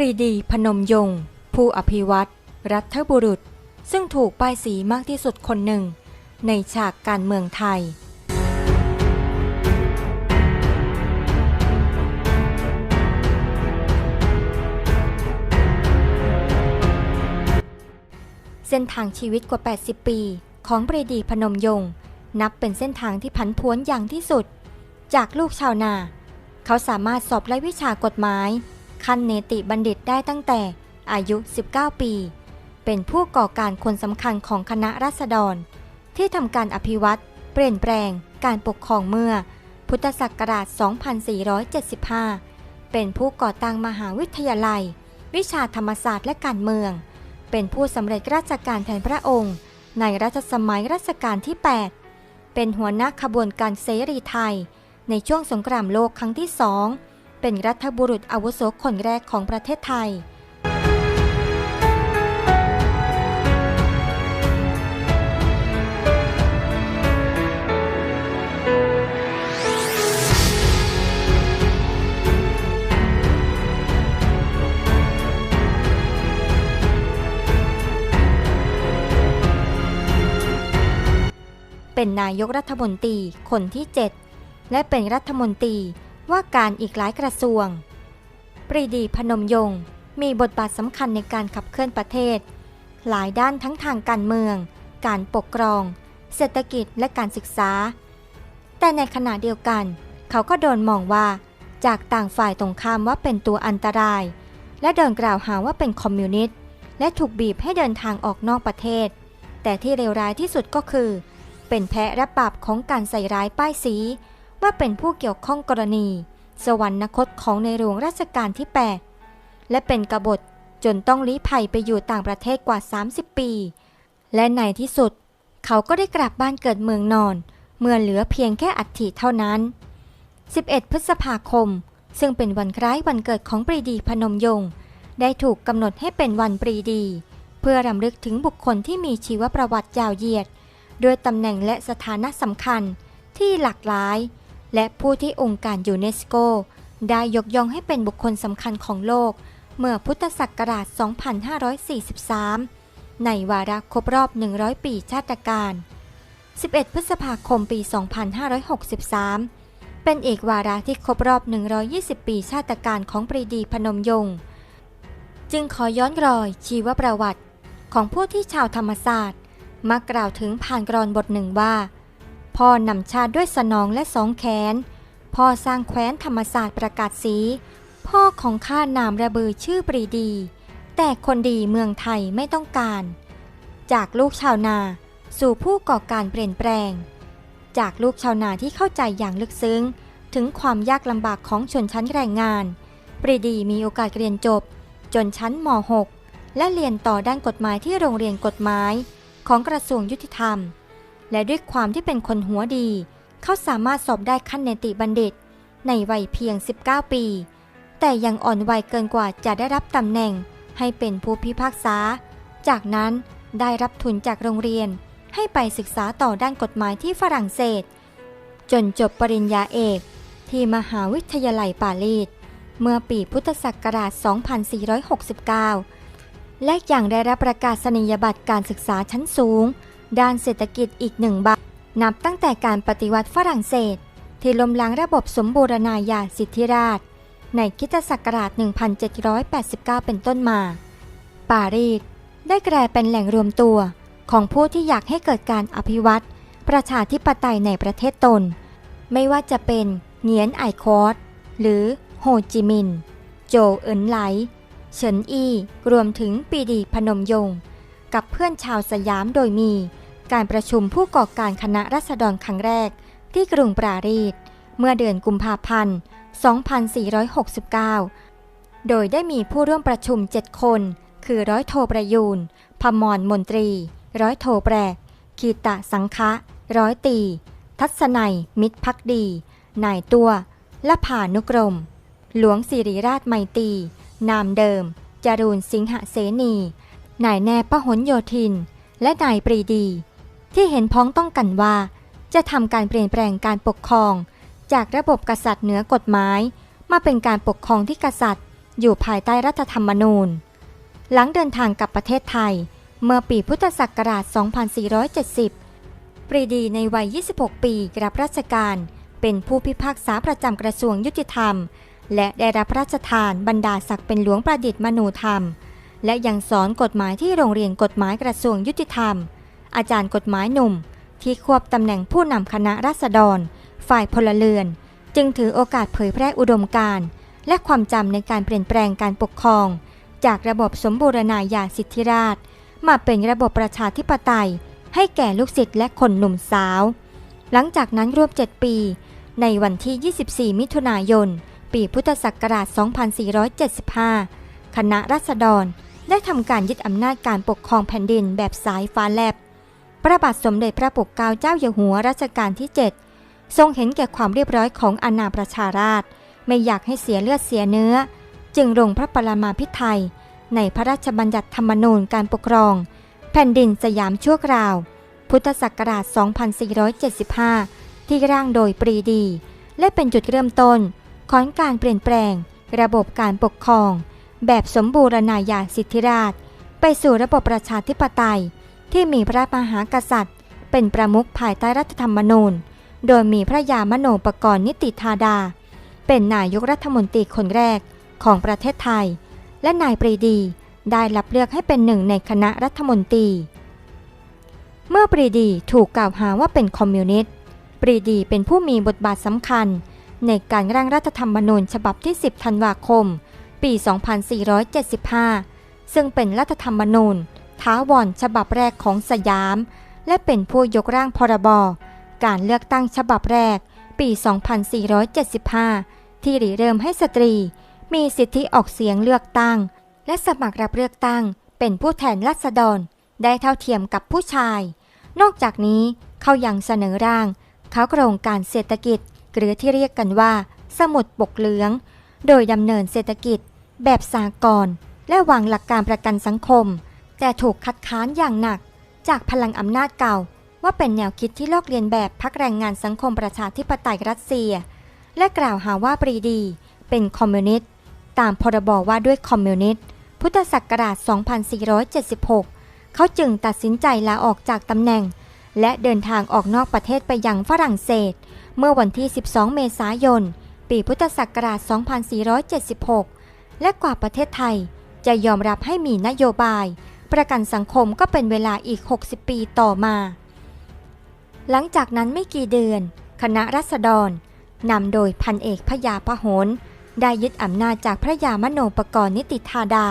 รีดีพนมยงค์ผู้อภิวัตรรัฐบุรุษ ซึ่งถูกป้ายสีมากที่สุดคนหนึ่ง ในฉากการเมืองไทย เส้นทางชีวิตกว่า 80 ปี ของปรีดีพนมยงค์นับเป็นเส้นทางที่ผันผวนอย่างที่สุด จากลูกชาวนา เขาสามารถสอบไล่วิชากฎหมาย ขั้นเนติบัณฑิตได้ตั้งแต่อายุ 19 ปี เป็นผู้ก่อการคนสำคัญของคณะราษฎร ที่ทำการอภิวัตเปลี่ยนแปลงการปกครองเมื่อ พุทธศักราช 2475 เป็นผู้ก่อตั้งมหาวิทยาลัย วิชาธรรมศาสตร์และการเมือง เป็นผู้สำเร็จราชการแทนพระองค์ ในรัชสมัยรัชกาลที่ 8 เป็นหัวหน้าขบวนการเสรีไทย ในช่วงสงครามโลกครั้งที่สอง เป็นรัฐบุรุษอาวุโสคนแรกของประเทศไทย เป็นนายกรัฐมนตรีคนที่ 7 และเป็นรัฐมนตรี ว่าการอีกหลายกระทรวง ปรีดีพนมยงค์มีบทบาทสำคัญในการขับเคลื่อนประเทศ หลายด้านทั้งทางการเมือง การปกครอง เศรษฐกิจและการศึกษา แต่ในขณะเดียวกัน เขาก็โดนมองว่าจากต่างฝ่ายตรงข้ามว่าเป็นตัวอันตราย และโดนกล่าวหาว่าเป็นคอมมิวนิสต์และถูกบีบให้เดินทางออกนอกประเทศ แต่ที่เลวร้ายที่สุดก็คือ เป็นแพะรับบาปของการใส่ร้ายป้ายสี ว่าเป็นผู้เกี่ยวข้องกรณี สวรรคตของในหลวงรัชกาลที่ 8 และเป็นกบฏจนต้องลี้ภัยไปอยู่ต่างประเทศกว่า 30 ปี และในที่สุด เขาก็ได้กลับบ้านเกิดเมืองนอน เมื่อเหลือเพียงแค่อัฐิเท่านั้น 11 พฤษภาคม ซึ่งเป็นวันคล้ายวันเกิดของปรีดีพนมยงค์ได้ถูกกำหนดให้เป็นวันปรีดี เพื่อรำลึกถึงบุคคลที่มีชีวประวัติยาวเหยียด ด้วยตำแหน่งและสถานะสำคัญที่หลากหลาย และผู้ที่องค์การยูเนสโก ได้ยกย่องให้เป็นบุคคลสำคัญของโลก เมื่อพุทธศักราช 2543 ในวาระครบรอบ 100 ปีชาติการ 11 พฤษภาคมปี 2563 เป็นอีกวาระที่ครบรอบ 120 ปีชาติการของปรีดีพนมยงค์จึงขอย้อนรอยชีวประวัติ ของผู้ที่ชาวธรรมศาสตร์มักกล่าวถึงผ่านกรอนบทหนึ่งว่า พ่อนำชาติด้วยสนองและสองแขน พ่อสร้างแคว้นธรรมศาสตร์ประกาศสี พ่อของข้านามระบือชื่อปรีดี แต่คนดีเมืองไทยไม่ต้องการ จากลูกชาวนาสู่ผู้ก่อการเปลี่ยนแปลง จากลูกชาวนาที่เข้าใจอย่างลึกซึ้ง ถึงความยากลำบากของชนชั้นแรงงาน ปรีดีมีโอกาสเรียนจบ จนชั้นม .6 และเรียนต่อด้านกฎหมายที่โรงเรียนกฎหมาย ของกระทรวงยุติธรรม และด้วยความที่เป็นคนหัวดี เขาสามารถสอบได้ขั้นเนติบัณฑิต ในวัยเพียง 19 ปี แต่ยังอ่อนวัยเกินกว่าจะได้รับตำแหน่ง ให้เป็นผู้พิพากษา จากนั้นได้รับทุนจากโรงเรียน ให้ไปศึกษาต่อด้านกฎหมายที่ฝรั่งเศส จนจบปริญญาเอก ที่มหาวิทยาลัยปารีสเมื่อปีพุทธศักราช 2469 และยังได้รับประกาศนียบัตรการศึกษาชั้นสูง ด้านเศรษฐกิจอีกหนึ่งใบนับตั้งแต่การปฏิวัติฝรั่งเศส ที่ล้มล้างระบบสมบูรณาญาสิทธิราช ในคริสตศักราช 1789 เป็นต้นมา ปารีสได้กลายเป็นแหล่งรวมตัว ของผู้ที่อยากให้เกิดการอภิวัตประชาธิปไตยในประเทศตน ไม่ว่าจะเป็นเงียนไอคอร์ดหรือโฮจิมินห์โจเอินไหลเฉินอี้รวมถึงปีดีพนมยงค์กับเพื่อนชาวสยามโดยมี การประชุมผู้ก่อการคณะรัษฎรครั้งแรก ที่กรุงปรารีสเมื่อเดือนกุมภาพันธ์ 2469 โดยได้มีผู้ร่วมประชุม 7 คน คือร้อยโทประยูนพมรมนตรี ร้อยโทแปรคีตะสังคะ ร้อยตี ทัศนัย มิตรพักดีนายตัวและผานุกรม หลวงสิริราชไมตรีนามเดิม จารูนสิงหเสนี นายแนปหนโยธิน และนายปรีดี ที่เห็นพ้องต้องกันว่า จะทำการเปลี่ยนแปลงการปกครอง จากระบบกษัตริย์เหนือกฎหมาย มาเป็นการปกครองที่กษัตริย์ อยู่ภายใต้รัฐธรรมนูญ หลังเดินทางกลับประเทศไทย เมื่อปีพุทธศักราช 2470 ปรีดีในวัย 26 ปีรับราชการ เป็นผู้พิพากษาประจำกระทรวงยุติธรรม และได้รับพระราชทานบรรดาศักดิ์เป็นหลวงประดิษฐ์มนูธรรม และยังสอนกฎหมายที่โรงเรียนกฎหมายกระทรวงยุติธรรม อาจารย์กฎหมายหนุ่ม ที่ควบตำแหน่งผู้นำคณะราษฎร ฝ่ายพลเรือน จึงถือโอกาสเผยแพร่อุดมการณ์และความจำในการเปลี่ยนแปลงการปกครอง จากระบบสมบูรณาญาสิทธิราช มาเป็นระบบประชาธิปไตย ให้แก่ลูกศิษย์และคนหนุ่มสาว หลังจากนั้นรวม 7 ปี ในวันที่ 24 มิถุนายน ปีพุทธศักราช 2475 คณะรัษฎรได้ทำการยึดอำนาจการปกครองแผ่นดินแบบสายฟ้าแลบ พระบาทสมเด็จพระปกเกล้าเจ้าอยู่หัวรัชกาลที่ 7 ทรงเห็นแก่ความเรียบร้อยของอาณาประชาราช ไม่อยากให้เสียเลือดเสียเนื้อ จึงลงพระปรมาภิไธยในพระราชบัญญัติธรรมนูญการปกครอง แผ่นดินสยามชั่วคราว พุทธศักราช 2475 ที่ร่างโดยปรีดี และเป็นจุดเริ่มต้นของการเปลี่ยนแปลง ระบบการปกครอง แบบสมบูรณาญาสิทธิราช ไปสู่ระบบประชาธิปไตย ที่มีพระมหากษัตริย์ เป็นประมุขภายใต้รัฐธรรมนูญ โดยมีพระยามโนปกรณ์นิติธาดา เป็นนายกรัฐมนตรีคนแรกของประเทศไทย และนายปรีดีได้รับเลือกให้เป็นหนึ่งในคณะรัฐมนตรี เมื่อปรีดีถูกกล่าวหาว่าเป็นคอมมิวนิสต์ ปรีดีเป็นผู้มีบทบาทสำคัญ ในการร่างรัฐธรรมนูญฉบับที่ 10 ธันวาคม ปี 2475 ซึ่งเป็นรัฐธรรมนูญ ท้าวรฉบับแรกของสยาม และเป็นผู้ยกร่างพรบ การเลือกตั้งฉบับแรก ปี 2475 ที่ริเริ่มให้สตรี มีสิทธิออกเสียงเลือกตั้ง และสมัครรับเลือกตั้ง เป็นผู้แทนราษฎร ได้เท่าเทียมกับผู้ชาย นอกจากนี้เขายังเสนอร่างเขาโครงการเศรษฐกิจ หรือที่เรียกกันว่า สมุดปกเหลือง โดยดำเนินเศรษฐกิจ แบบสากลและวางหลักการประกันสังคม แต่ถูกคัดค้านอย่างหนัก จากพลังอำนาจเก่า ว่าเป็นแนวคิดที่ลอกเลียนแบบพักแรงงานสังคมประชาธิปไตยรัสเซีย และกล่าวหาว่าปรีดี เป็นคอมมิวนิสต์ตามพรบว่าด้วยคอมมิวนิสต์พุทธศักราช 2476 เขาจึงตัดสินใจลาออกจากตำแหน่ง และเดินทางออกนอกประเทศไปยังฝรั่งเศส เมื่อวันที่ 12 เมษายน ปีพุทธศักราช 2476 และกว่าประเทศไทยจะยอมรับให้มีนโยบาย ประกันสังคมก็เป็นเวลาอีก 60 ปีต่อมา หลังจากนั้นไม่กี่เดือน คณะรัษฎรนำโดยพันเอกพยาพหลได้ยึดอำนาจจากพระยามโนปกรณ์นิติธาดา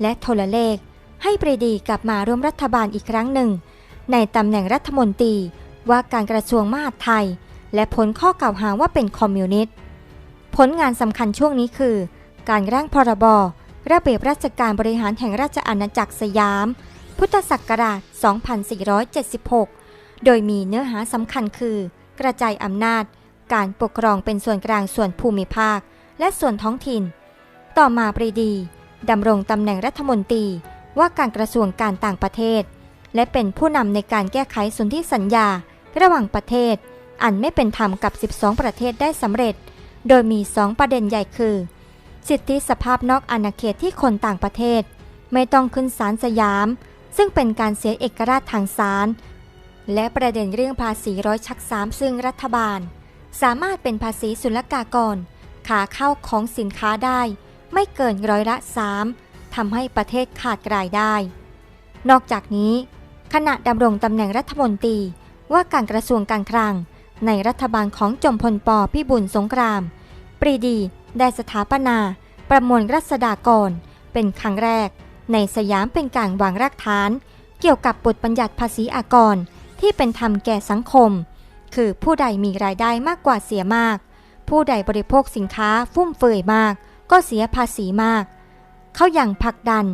และโทรเลข ให้ปรีดีกลับมาร่วมรัฐบาลอีกครั้งหนึ่ง ในตำแหน่งรัฐมนตรีว่าการกระทรวงมหาดไทย และผลข้อกล่าวหาว่าเป็นคอมมิวนิสต์ ผลงานสำคัญช่วงนี้คือ การร่างพรบ ระเบียบราชการบริหารแห่งราชอาณาจักรสยาม พุทธศักราช 2476 โดยมีเนื้อหาสำคัญคือ กระจายอำนาจ การปกครองเป็นส่วนกลางส่วนภูมิภาค และส่วนท้องถิ่น ต่อมาปรีดีดำรงตำแหน่งรัฐมนตรีว่าการกระทรวงการต่างประเทศ และเป็นผู้นำในการแก้ไขสนธิสัญญา ระหว่างประเทศ อันไม่เป็นธรรมกับ 12 ประเทศได้สำเร็จ โดยมี 2 ประเด็นใหญ่คือ สิทธิสภาพนอกอาณาเขตที่คนต่างประเทศ ไม่ต้องขึ้นศาลสยาม ซึ่งเป็นการเสียเอกราชทางศาลและประเด็นเรื่องภาษีร้อยชักสามซึ่งรัฐบาล สามารถเป็นภาษีศุลกากร ขาเข้าของสินค้าได้ ไม่เกินร้อยละสามทำให้ประเทศขาดรายได้ นอกจากนี้ ขณะดำรงตำแหน่งรัฐมนตรีว่าการกระทรวงการคลัง ในรัฐบาลของจอมพลปพิบูลสงคราม ปรีดี ได้สถาปนาประมวลรัษฎากร เป็นครั้งแรก ในสยามเป็นการวางรากฐาน เกี่ยวกับบทบัญญัติภาษีอากร ที่เป็นธรรมแก่สังคม คือผู้ใดมีรายได้มากกว่าเสียมาก ผู้ใดบริโภคสินค้าฟุ่มเฟือยมาก ก็เสียภาษีมาก เขาอย่างผลักดัน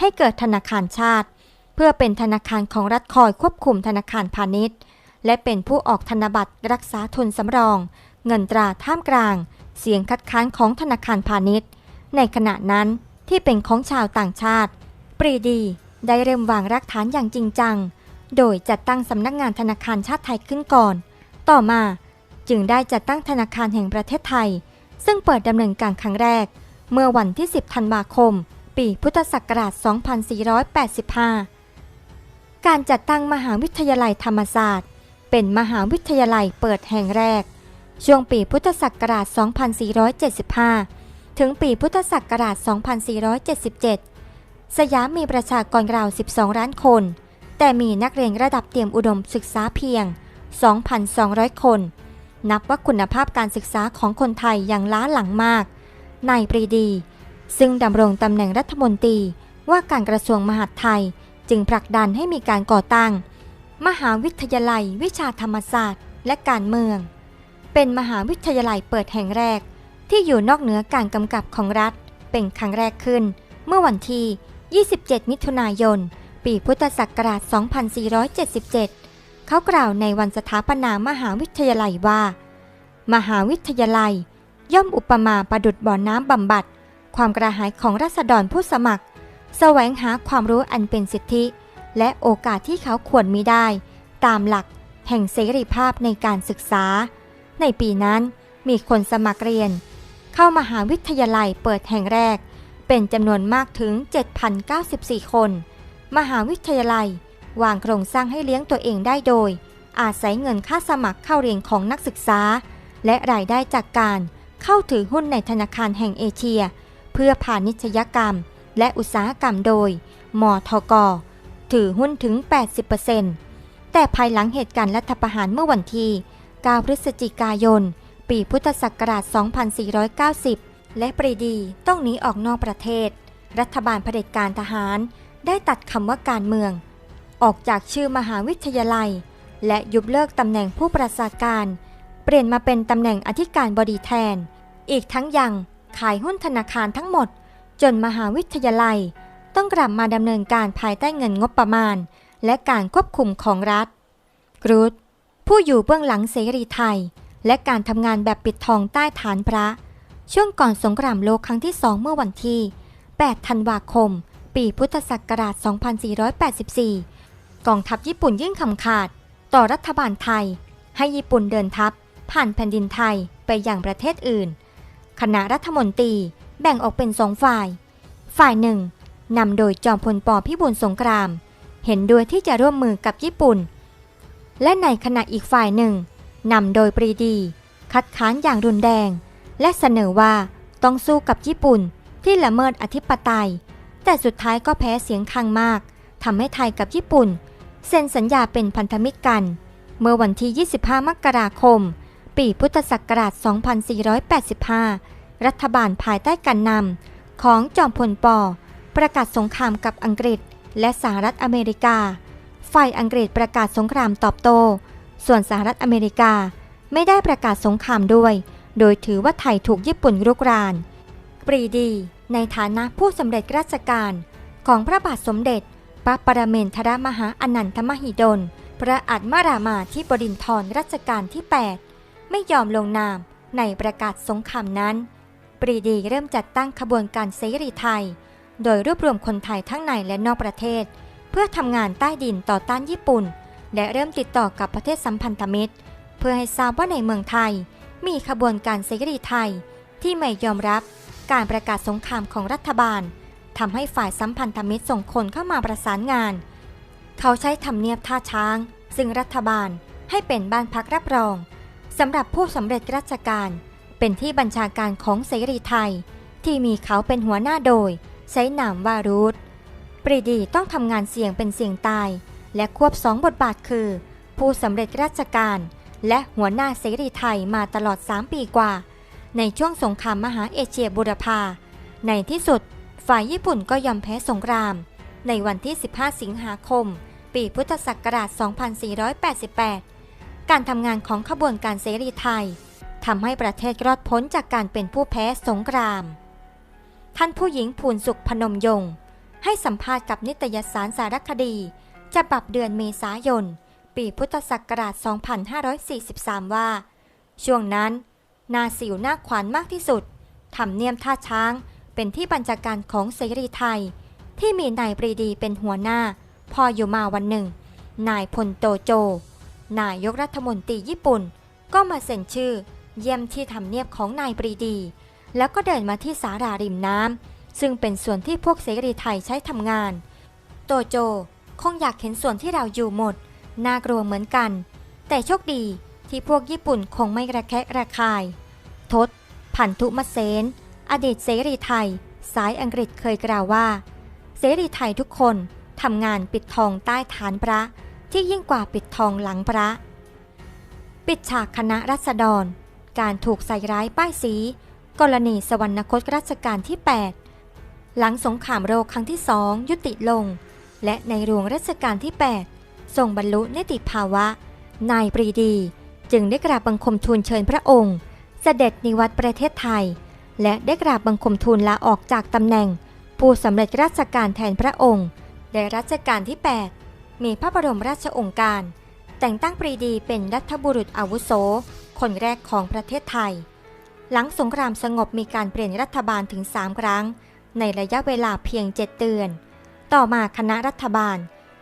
ให้เกิดธนาคารชาติ เพื่อเป็นธนาคารของรัฐคอยควบคุมธนาคารพาณิชย์ และเป็นผู้ออกธนบัตรรักษาทุนสำรอง เงินตราท่ามกลาง เสียงคัดค้านของธนาคารพาณิชย์ ในขณะนั้นที่เป็นของชาวต่างชาติ ปรีดีได้เริ่มวางรากฐานอย่างจริงจัง โดยจัดตั้งสำนักงานธนาคารชาติไทยขึ้นก่อน ต่อมาจึงได้จัดตั้งธนาคารแห่งประเทศไทย ซึ่งเปิดดำเนินการครั้งแรก เมื่อวันที่ 10 ธันวาคม ปีพุทธศักราช 2485 การจัดตั้งมหาวิทยาลัยธรรมศาสตร์ เป็นมหาวิทยาลัยเปิดแห่งแรก ช่วงปีพุทธศักราช 2475 ถึงปีพุทธศักราช 2477 สยามมีประชากรราว 12 ล้านคน แต่มีนักเรียนระดับเตรียมอุดมศึกษาเพียง 2,200 คน นับว่าคุณภาพการศึกษาของคนไทยยังล้าหลังมาก นายปรีดี ซึ่งดำรงตำแหน่งรัฐมนตรีว่าการกระทรวงมหาดไทยจึงผลักดันให้มีการก่อตั้ง มหาวิทยาลัยวิชาธรรมศาสตร์ และการเมือง เป็นมหาวิทยาลัยเปิดแห่งแรก ที่อยู่นอกเหนือการกำกับของรัฐ เป็นครั้งแรกขึ้น เมื่อวันที่ 27 มิถุนายน ปีพุทธศักราช 2477 เขากล่าวในวันสถาปนามหาวิทยาลัยว่า มหาวิทยาลัย ย่อมอุปมาประดุดบ่อน้ำบำบัด ความกระหายของรัษฎรผู้สมัคร แสวงหาความรู้อันเป็นสิทธิ และโอกาสที่เขาควรมีได้ ตามหลักแห่งเสรีภาพในการศึกษา ในปีนั้นมีคนสมัครเรียน เข้ามหาวิทยาลัยเปิดแห่งแรก เป็นจำนวนมากถึง 7,094 คน มหาวิทยาลัยวางโครงสร้างให้เลี้ยงตัวเองได้โดย อาศัยเงินค่าสมัครเข้าเรียนของนักศึกษา และรายได้จากการเข้าถือหุ้นในธนาคารแห่งเอเชีย เพื่อพาณิชยกรรม และอุตสาหกรรมโดยมทก ถือหุ้นถึง 80%แต่ภายหลังเหตุการณ์รัฐประหารเมื่อวันที่ 9 พฤศจิกายน ปีพุทธศักราช 2490 และปรีดีต้องหนีออกนอกประเทศ รัฐบาลเผด็จการทหาร ได้ตัดคำว่าการเมือง ออกจากชื่อมหาวิทยาลัย และยุบเลิกตำแหน่งผู้ประชาการ เปลี่ยนมาเป็นตำแหน่งอธิการบดีแทน อีกทั้งยังขายหุ้นธนาคารทั้งหมด จนมหาวิทยาลัย ต้องกลับมาดำเนินการภายใต้เงินงบประมาณ และการควบคุมของรัฐกรูด ผู้อยู่เบื้องหลังเสรีไทย และการทำงานแบบปิดทองใต้ฐานพระ ช่วงก่อนสงครามโลกครั้งที่สองเมื่อวันที่ 8 ธันวาคม ปีพุทธศักราช 2484 กองทัพญี่ปุ่นยื่นคำขาด ต่อรัฐบาลไทย ให้ญี่ปุ่นเดินทัพ ผ่านแผ่นดินไทยไปย่างประเทศอื่น คณะรัฐมนตรีแบ่งออกเป็นสองฝ่าย ฝ่ายหนึ่งนำโดยจอมพลปพิบูลสงคราม เห็นด้วยที่จะร่วมมือกับญี่ปุ่น และในขณะอีกฝ่ายหนึ่งนำโดยปรีดี คัดค้านอย่างรุนแรง และเสนอว่าต้องสู้กับญี่ปุ่นที่ละเมิดอธิปไตย แต่สุดท้ายก็แพ้เสียงข้างมากทำให้ไทยกับญี่ปุ่น เซ็นสัญญาเป็นพันธมิตรกัน เมื่อวันที่ 25 มกราคม ปีพุทธศักราช 2485 รัฐบาลภายใต้การนำของจอมพลปอประกาศสงครามกับอังกฤษ และสหรัฐอเมริกา ฝ่ายอังกฤษประกาศสงครามตอบโต้ ส่วนสหรัฐอเมริกาไม่ได้ประกาศสงครามด้วย โดยถือว่าไทยถูกญี่ปุ่นรุกราน ปรีดี ในฐานะผู้สำเร็จราชการของพระบาทสมเด็จ พระปรเมนทรมหาอนันทมหิดล พระอัฏมารามาที่บดินทรรัชกาลที่ 8 ไม่ยอมลงนามในประกาศสงครามนั้น ปรีดีเริ่มจัดตั้งขบวนการเสรีไทย โดยรวบรวมคนไทยทั้งในและนอกประเทศ เพื่อทำงานใต้ดินต่อต้านญี่ปุ่น และเริ่มติดต่อกับประเทศสัมพันธมิตร เพื่อให้ทราบว่าในเมืองไทย มีขบวนการเสรีไทย ที่ไม่ยอมรับการประกาศสงครามของรัฐบาลทำให้ฝ่ายสัมพันธมิตรส่งคนเข้ามาประสานงาน เขาใช้ทำเนียบท่าช้าง ซึ่งรัฐบาลให้เป็นบ้านพักรับรองสำหรับผู้สำเร็จราชการ เป็นที่บัญชาการของเสรีไทย ที่มีเขาเป็นหัวหน้าโดย ใช้นามว่ารูท ปรีดีต้องทำงานเสี่ยงเป็นเสี่ยงตาย และควบสองบทบาทคือ ผู้สำเร็จราชการ และหัวหน้าเสรีไทยมาตลอด 3 ปีกว่า ในช่วงสงครามมหาเอเชียบุรพา ในที่สุด ฝ่ายญี่ปุ่นก็ยอมแพ้สงคราม ในวันที่ 15 สิงหาคม ปีพุทธศักราช 2488 การทำงานของขบวนการเสรีไทยทำให้ประเทศรอดพ้นจากการเป็นผู้แพ้สงคราม ท่านผู้หญิงภูนสุขพนมยงค์ ให้สัมภาษณ์กับนิตยสารสารคดี ฉบับเดือนเมษายน ปีพุทธศักราช 2543 ว่า ช่วงนั้น นาสิวหน้าขวานมากที่สุดทำเนียมท่าช้าง เป็นที่บัญชาการของเสรีไทย ที่มีนายปรีดีเป็นหัวหน้า พออยู่มาวันหนึ่ง นายพลโตโจ นายกรัฐมนตรีญี่ปุ่น ก็มาเซ็นชื่อ เยี่ยมที่ทำเนียบของนายปรีดี แล้วก็เดินมาที่สาราริมน้ำ ซึ่งเป็นส่วนที่พวกเสรีไทยใช้ทำงาน โตโจคงอยากเห็นส่วนที่เราอยู่หมด น่ากลัวเหมือนกัน แต่โชคดีที่พวกญี่ปุ่นคงไม่ระแคะระคาย ทศพันธุมเสน อดีตเสรีไทย สายอังกฤษเคยกล่าวว่า เสรีไทยทุกคนทำงานปิดทองใต้ฐานพระที่ยิ่งกว่าปิดทองหลังพระ ปิดฉากคณะรัษฎร การถูกใส่ร้ายป้ายสี กรณีสวรรคตรัชกาลที่ 8 หลังสงครามโลกครั้งที่สองยุติลง และในหลวงรัชกาลที่ 8 ทรงบรรลุนิติภาวะ นายปรีดี จึงได้กราบบังคมทูลเชิญพระองค์ เสด็จนิวัตประเทศไทย และได้กราบบังคมทูลลาออกจากตำแหน่ง ผู้สำเร็จราชการแทนพระองค์ในรัชกาลที่ 8 มีพระบรมราชองค์การ แต่งตั้งปรีดีเป็นรัฐบุรุษอาวุโส คนแรกของประเทศไทย หลังสงครามสงบมีการเปลี่ยนรัฐบาลถึง 3 ครั้ง ในระยะเวลาเพียง7เดือน ต่อมาคณะรัฐบาล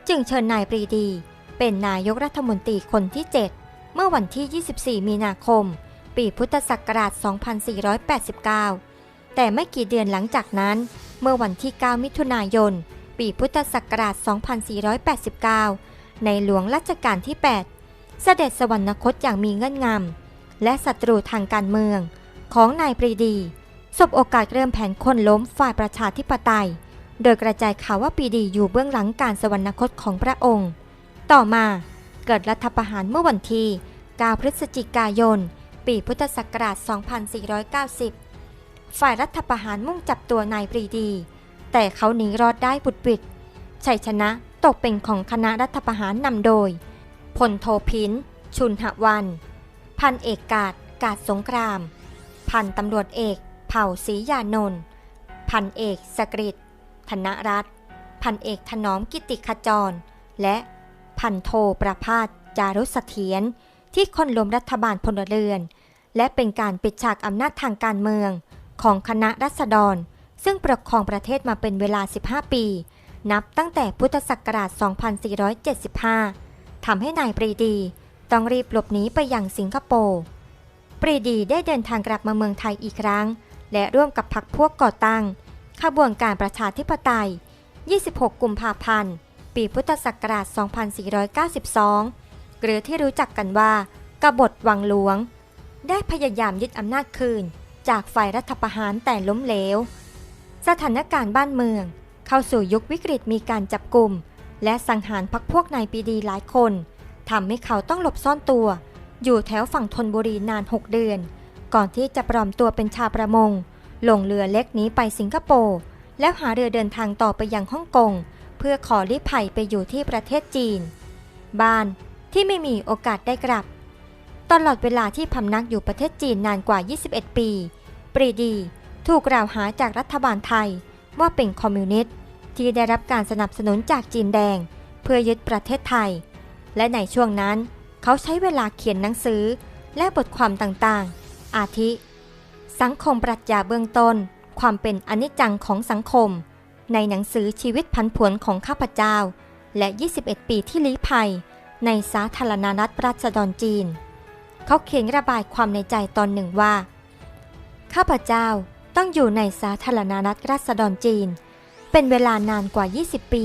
จึงเชิญนายปรีดี เป็นนายกรัฐมนตรีคนที่ 7 เมื่อวันที่ 24 มีนาคม ปีพุทธศักราช 2489 แต่ไม่กี่เดือนหลังจากนั้น เมื่อวันที่ 9 มิถุนายน ปีพุทธศักราช 2489 ในหลวงรัชกาลที่ 8 เสด็จสวรรคตอย่างมีเงื่อนงำและศัตรูทางการเมืองของนายปรีดี สบโอกาสเริ่มแผนคนล้มฝ่ายประชาธิปไตย โดยกระจายข่าวว่าปรีดีอยู่เบื้องหลังการสวรรคตของพระองค์ ต่อมาเกิดรัฐประหารเมื่อวันที่ 9 พฤศจิกายน ปีพุทธศักราช 2490 ฝ่ายรัฐประหารมุ่งจับตัวนายปรีดี แต่เขาหนีรอดได้บุดบิดชัยชนะตกเป็นของคณะรัฐประหารนำโดยพลโทพิน ชุนหวัน พันเอกกาดกาดสงคราม พันตำรวจเอก เผ่าศรียานนท์พันเอกสกฤตธนรัตน์พันเอกถนอมกิติขจร และพันโทประพาสจารุสเถียนที่คนล้มรัฐบาลพลเรือน และเป็นการปิดฉากอำนาจทางการเมืองของคณะรัษฎร ซึ่งปกครองประเทศมาเป็นเวลา 15 ปี นับตั้งแต่พุทธศักราช 2475 ทำให้นายปรีดี ต้องรีบหลบหนีไปยังสิงคโปร์ ปรีดีได้เดินทางกลับมาเมืองไทยอีกครั้ง และร่วมกับพรรคพวกก่อตั้งขบวนการประชาธิปไตย 26 กุมภาพันธ์ ปีพุทธศักราช 2492 หรือที่รู้จักกันว่ากบฏวังหลวง ได้พยายามยึดอำนาจคืน จากฝ่ายรัฐประหารแต่ล้มเหลว สถานการณ์บ้านเมือง เข้าสู่ยุควิกฤตมีการจับกลุ่ม และสังหารพักพวกนายปีดีหลายคนทำให้เขาต้องหลบซ่อนตัว อยู่แถวฝั่งธนบุรีนาน 6 เดือน ก่อนที่จะปลอมตัวเป็นชาวประมง ลงเรือเล็กนี้ไปสิงคโปร์แล้วหาเรือเดินทางต่อไปยังฮ่องกง เพื่อขอลี้ภัยไปอยู่ที่ประเทศจีน บ้านที่ไม่มีโอกาสได้กลับ ตลอดเวลาที่พำนักอยู่ประเทศจีนนานกว่า 21 ปี ปรีดี ถูกกล่าวหาจากรัฐบาลไทย ว่าเป็นคอมมิวนิสต์ที่ได้รับการสนับสนุนจากจีนแดง เพื่อยึดประเทศไทย และในช่วงนั้น เขาใช้เวลาเขียนหนังสือและบทความต่างๆ อาทิ สังคมปรัชญาเบื้องต้น ความเป็นอนิจจังของสังคม ในหนังสือชีวิตพันผวนของข้าพเจ้า และ 21 ปีที่ลี้ภัย ในสาธารณรัฐราษฎรจีน เขาเขียนระบายความในใจตอนหนึ่งว่า ข้าพเจ้าต้องอยู่ในสาธารณรัฐราษฎรจีน เป็นเวลานานกว่า 20 ปี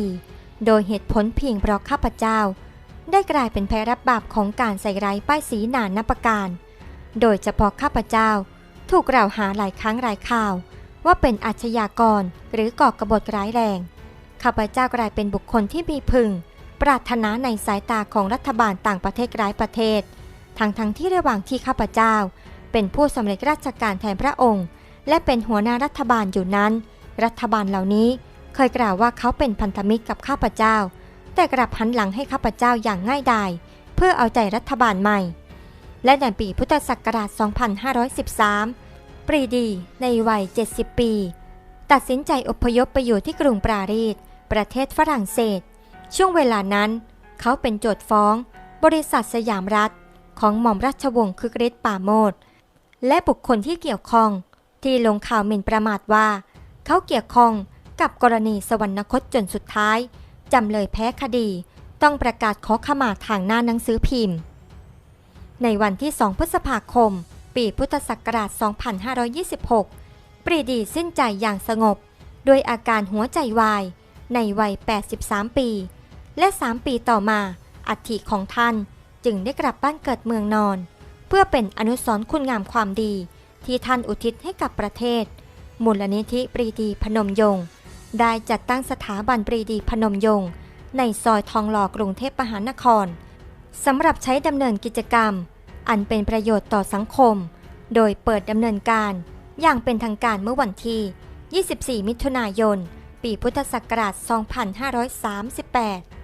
โดยเหตุผลเพียงเพราะข้าพเจ้า ได้กลายเป็นแพรับบาปของการใส่ร้ายป้ายสีหนานนับประการ โดยเฉพาะข้าพเจ้า ถูกกล่าวหาหลายครั้งหลายข่าว ว่าเป็นอาชญากรหรือก่อกบฏร้ายแรง ข้าพเจ้ากลายเป็นบุคคลที่มีพึง ปรารถนาในสายตาของรัฐบาลต่างประเทศร้ายประเทศ ทั้งทั้งที่ระหว่างที่ข้าพเจ้า เป็นผู้สำเร็จราชการแทนพระองค์ และเป็นหัวหน้ารัฐบาลอยู่นั้น รัฐบาลเหล่านี้เคยกล่าวว่าเขาเป็นพันธมิตรกับข้าพเจ้า แต่กลับหันหลังให้ข้าพเจ้าอย่างง่ายดายเพื่อเอาใจรัฐบาลใหม่ และในปีพุทธศักราช 2513 ปรีดีในวัย 70 ปี ตัดสินใจอพยพไปอยู่ที่กรุงปารีส ประเทศฝรั่งเศส ช่วงเวลานั้น เขาเป็นโจทฟ้อง บริษัทสยามรัฐ ของหม่อมราชวงศ์คึกฤทธิ์ป่าโมดและบุคคลที่เกี่ยวข้อง ที่ลงข่าวหมิ่นประมาทว่า เขาเกี่ยวข้องกับกรณีสวรรคตจนสุดท้ายจำเลยแพ้คดี ต้องประกาศขอขมาทางหน้าหนังสือพิมพ์ ในวันที่ 2 พฤษภาคม ปีพุทธศักราช 2526 ปรีดีสิ้นใจอย่างสงบ ด้วยอาการหัวใจวาย ในวัย 83 ปี และ 3 ปีต่อมา อัฐิของท่านจึงได้กลับบ้านเกิดเมืองนอน เพื่อเป็นอนุสรณ์คุณงามความดี ที่ท่านอุทิศให้กับประเทศ มูลนิธิปรีดีพนมยงค์ได้จัดตั้งสถาบันปรีดีพนมยงค์ในซอยทองหล่อกรุงเทพมหานคร สำหรับใช้ดำเนินกิจกรรม อันเป็นประโยชน์ต่อสังคม โดยเปิดดำเนินการ อย่างเป็นทางการเมื่อวันที่ 24 มิถุนายน ปีพุทธศักราช 2538